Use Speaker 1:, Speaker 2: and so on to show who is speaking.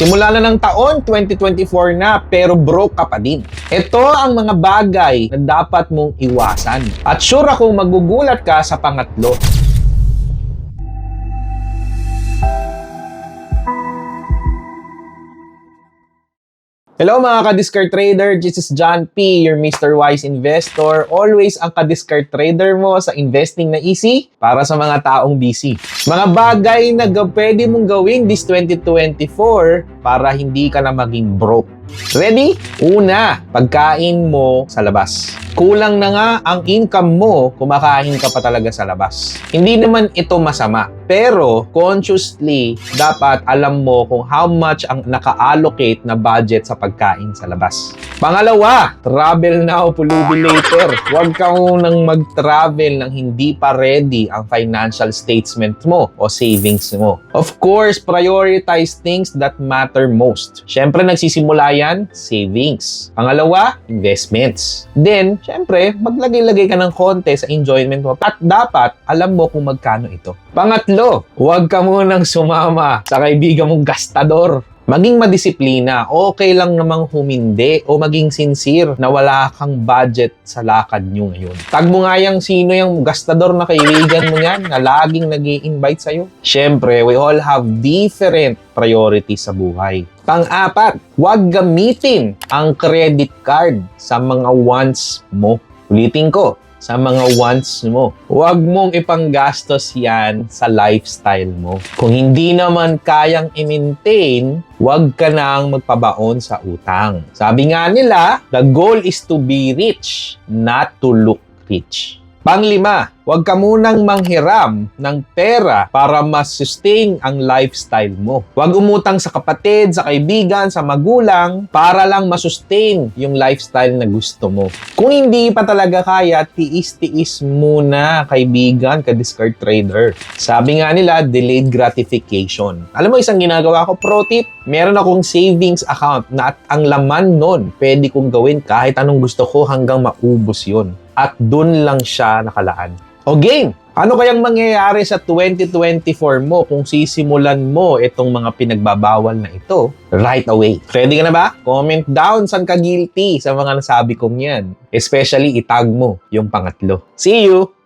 Speaker 1: Simula na ng taon, 2024 na, pero broke ka pa din. Ito ang mga bagay na dapat mong iwasan. At sure akong magugulat ka sa pangatlo. Hello mga ka-discard trader, this is John P, your Mr. Wise Investor. Always ang ka-discard trader mo sa investing na easy para sa mga taong busy. Mga bagay na pwede mong gawin this 2024 para hindi ka na maging broke. Ready? Una, pagkain mo sa labas. Kulang na nga ang income mo, kumakain ka pa talaga sa labas. Hindi naman ito masama, pero consciously, dapat alam mo kung how much ang naka-allocate na budget sa pagkain sa labas. Pangalawa, travel now, pulubi later. Huwag ka munang mag-travel nang hindi pa ready ang financial statement mo o savings mo. Of course, prioritize things that matter most. Siyempre, nagsisimula yan, savings. Pangalawa, investments. Then, siyempre, maglagay-lagay ka ng konti sa enjoyment mo. At dapat, alam mo kung magkano ito. Pangatlo, huwag ka munang sumama sa kaibigan mong gastador. Maging madisiplina, okay lang namang humindi o maging sincere na wala kang budget sa lakad nyo ngayon. Tag mo nga yung sino yung gastador na kaibigan mo yan na laging nag invite sa'yo. Siyempre, we all have different priorities sa buhay. Pang-apat, huwag gamitin ang credit card sa mga wants mo. Ulitin ko, sa mga wants mo. Huwag mong ipanggastos yan sa lifestyle mo. Kung hindi naman kayang i-maintain, huwag ka nang magpabaon sa utang. Sabi nga nila, the goal is to be rich, not to look rich. Panglima, huwag ka munang manghiram ng pera para mas-sustain ang lifestyle mo. Huwag umutang sa kapatid, sa kaibigan, sa magulang para lang masustain yung lifestyle na gusto mo. Kung hindi pa talaga kaya, tiis-tiis muna, kaibigan, ka-discard trader. Sabi nga nila, delayed gratification. Alam mo, isang ginagawa ko, pro tip, meron akong savings account na at ang laman nun, pwede kong gawin kahit anong gusto ko hanggang maubos yun. At dun lang siya nakalaan. O game! Ano kayang mangyayari sa 2024 mo kung sisimulan mo itong mga pinagbabawal na ito right away? Ready ka na ba? Comment down saan ka guilty sa mga nasabi kong yan. Especially itag mo yung pangatlo. See you!